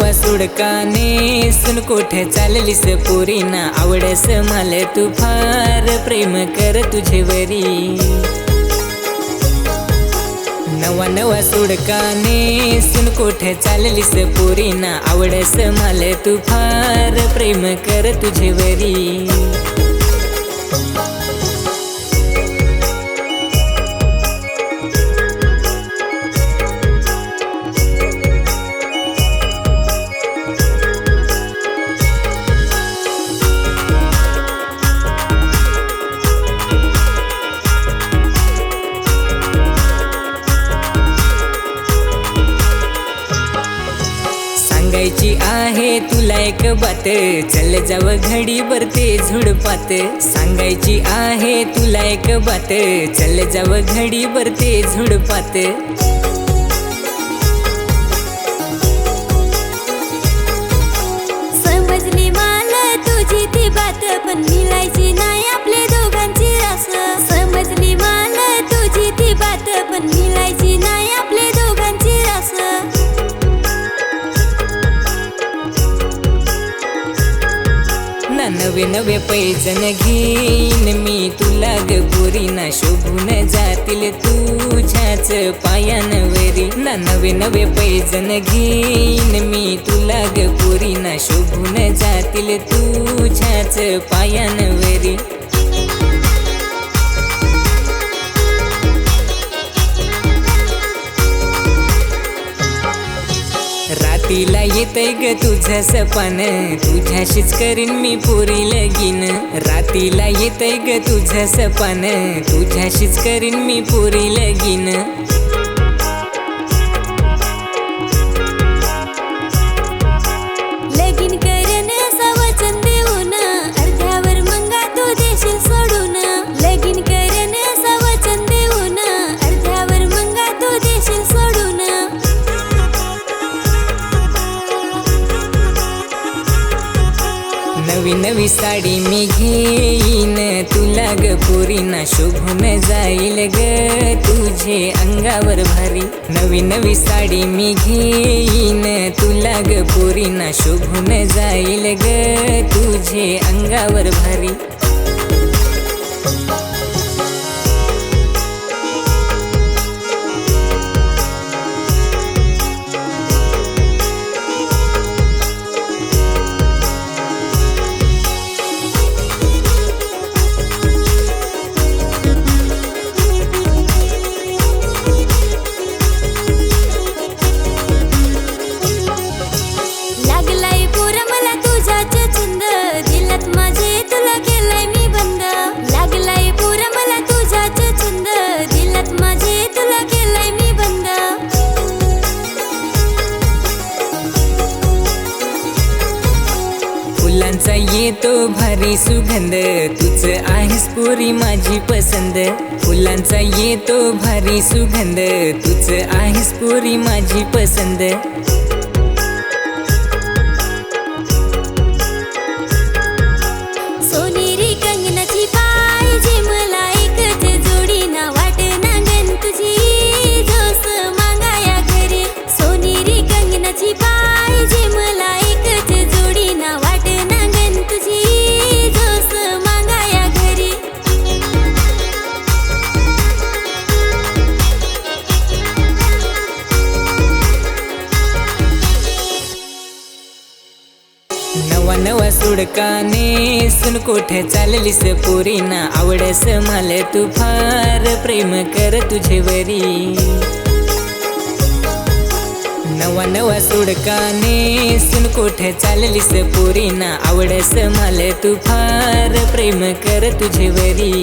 सोडकाने सुन कोठे चाललीस पोरीना आवडस मला तू फार प्रेम कर तुझेवरी नवा नवा सुडकाने सुन कोठे चाललीस पोरीना आवडस मला तू फार प्रेम कर तुझेवरी सांगायची आहे तुला एक बात. चल जाव घडी भरते झुडपात. सांगायची आहे तुला एक बात. चल जाव घडी भरते झुडपात. नवे नवे पैजन घेईन मी तुला ग पोरीना शोभून जातील तुझ्याच पायांवरी. ना नवे नवे पैजन घेईन मी तुला ग पोरीना शोभून जातील तुझ्याच पायांवरी. रातीला येतय ग तुझं सपन. तुझ्याशीच करीन मी पोरी लगीन. रातीला येतय ग तुझं सपन. तुझ्याशीच करीन मी पोरी लगीन. नवी नवी साडी मी घेईन. तुला ग पोरीना शोभून जाईल ग. तुझे अंगावर भारी नवी नवी साडी मी घेईन. तुला ग पोरीना शोभून जाईल ग. तुझे अंगावर भारी फुलांचा येतो भारी सुगंध. तुझ आहेस पोरी माझी पसंद. फुलांचा येतो भारी सुगंध. तुझ आहेस पोरी माझी पसंद. नवा सुडकाने. सुन कोठे चाललीस पोरीना? आवडस मला तू फार प्रेम कर तुझेवरी नवा नवा सुडकाने. सुन कोठे चाललीस पोरीना? आवडस मला तू फार प्रेम कर तुझेवरी